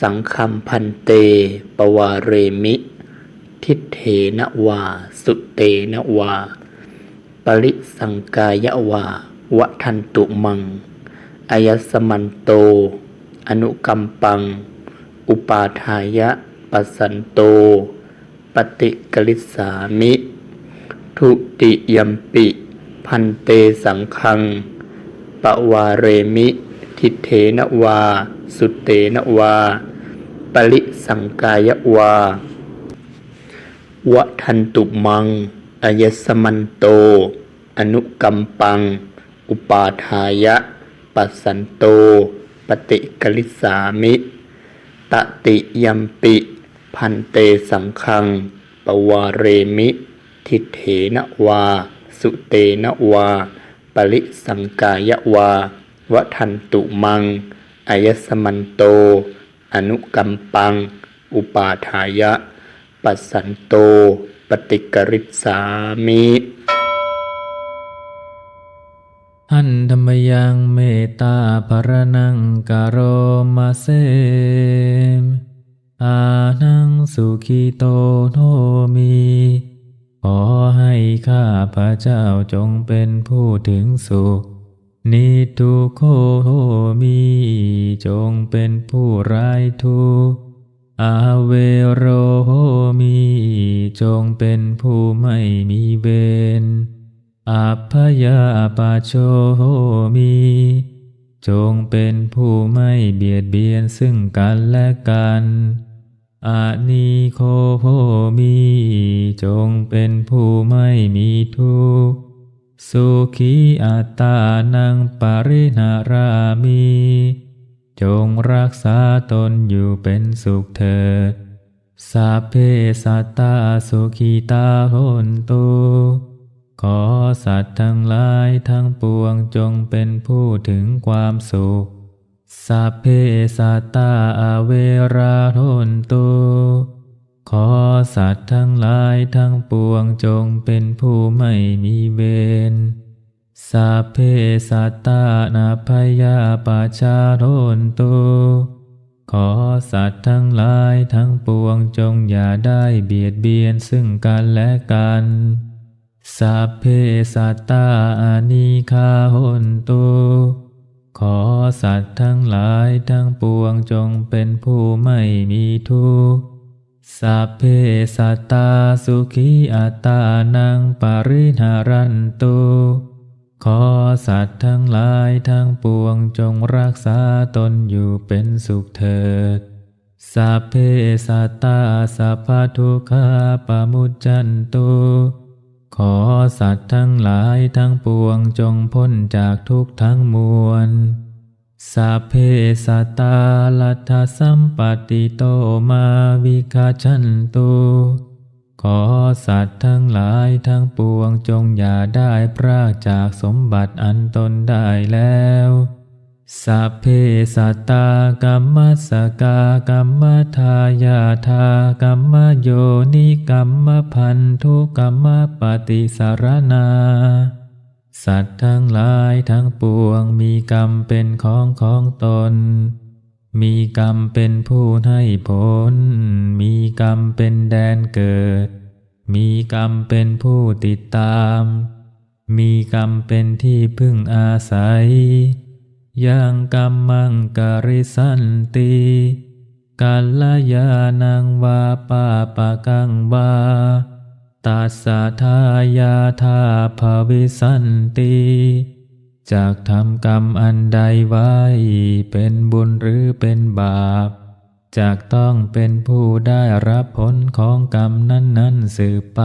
สังคัมพันเต ปวาเรมิ ทิเทนวา สุเตนวา ปริสังกายวาวะทันตุมังอายสมันโต อนุกัมปัง อุปาทายะปสันโต ปฏิกลิสามิ ทุติยมปิ พันเตสังคัง ปวาเรมิ ทิเทนวา สุเตนวา ปริสังกายวาวะทันตุมัง อายสมันโต อนุกัมปัง อุปาทายะ ปัสสันโต ปฏิกลิสามิ ตติยัมปิ พันเตสังคัง ปวาเรมิ ทิเถนวา สุเตนวา ปริสังกายวา วทันตุมังอายสมันโต อนุกัมปัง อุปาทายะ ปัสสันโต ปฏิกริสามิหันธรรมยังเมตตาภรนังกโรมาเสมอานังสุขีโตโนมีขอให้ข้าพระเจ้าจงเป็นผู้ถึงสุข นิทุโคโหมีจงเป็นผู้ไร้ทุกอาเวโรโหมีจงเป็นผู้ไม่มีเวรอัพพยาปาโชโหมีจงเป็นผู้ไม่เบียดเบียนซึ่งกันและกันอานิโคโหมีจงเป็นผู้ไม่มีทุกข์ สุขีอัตตานังปรินารามี จงรักษาตนอยู่เป็นสุขเถิดสัพเพสัตตาสุขีตาโหนตุขอสัตว์ทั้งหลายทั้งปวงจงเป็นผู้ถึงความสุข สัพเพสัตตาอเวราโหนตุ ขอสัตว์ทั้งหลายทั้งปวงจงเป็นผู้ไม่มีเวรสัพเพสัตตานาพยาปาชาโทนตุขอสัตว์ทั้งหลายทั้งปวงจงอย่าได้เบียดเบียนซึ่งกันและกันสัพเพสัตตาอานิคาหนตุขอสัตว์ทั้งหลายทั้งปวงจงเป็นผู้ไม่มีทุกข์ สัพเพสัตตาสุขีอัตานังปริหารันตุขอสัตว์ทั้งหลายทั้งปวงจงรักษาตนอยู่เป็นสุขเถิด สัพเพสัตตาสัพพทุกขาปะมุจจันตุขอสัตว์ทั้งหลายทั้งปวงจงพ้นจากทุกข์ทั้งมวล สัพเพสัตตาลัทธสัมปติโตมาวิคาชันตุขอสัตว์ทั้งหลายทั้งปวงจงอย่าได้พรากจากสมบัติอันตนได้แล้ว สัพเพสัตตากัมมัสกากัมมทายาทากัมมโยนิกัมมพันธุกัมมปฏิสารนา สัตว์ทั้งหลายทั้งปวงมีกรรมเป็นของของตน มีกรรมเป็นผู้ให้ผล มีกรรมเป็นแดนเกิด มีกรรมเป็นผู้ติดตาม มีกรรมเป็นที่พึ่งอาศัยยังกรรมังกริสันติกัลยานังวาปาปะกังวา ตัสสะทายาทาภวิสันติจากทำกรรมอันใดไว้ เป็นบุญหรือเป็นบาป จากต้องเป็นผู้ได้รับผลของกรรมนั้น ๆ สืบไป